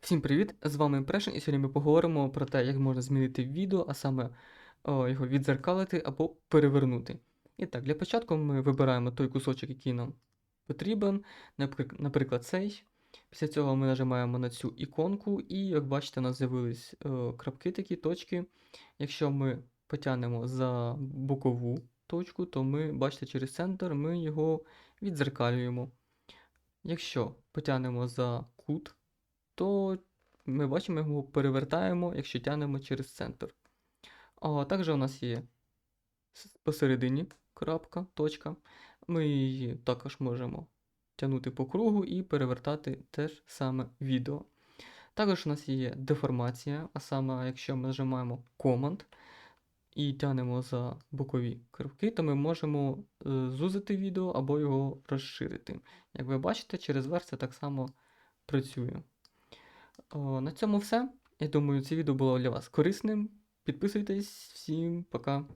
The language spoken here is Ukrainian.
Всім привіт! З вами Impression, і сьогодні ми поговоримо про те, як можна змінити відео, а саме о, його відзеркалити або перевернути. І так, для початку ми вибираємо той кусочок, який нам потрібен, наприклад, цей. Після цього ми нажимаємо на цю іконку, і як бачите, у нас з'явились крапки такі, точки. Якщо ми потягнемо за бокову точку, то ми, бачите, через центр ми його відзеркалюємо. Якщо потягнемо за кут, то ми бачимо, його перевертаємо, якщо тягнемо через центр. А також у нас є посередині крапка, точка. Ми її також можемо тягнути по кругу і перевертати теж саме відео. Також у нас є деформація, а саме, якщо ми нажимаємо Command і тягнемо за бокові кривки, то ми можемо е, зузити відео або його розширити. Як ви бачите, через верх це так само працює. О, на цьому все. Я думаю, це відео було для вас корисним. Підписуйтесь, всім пока.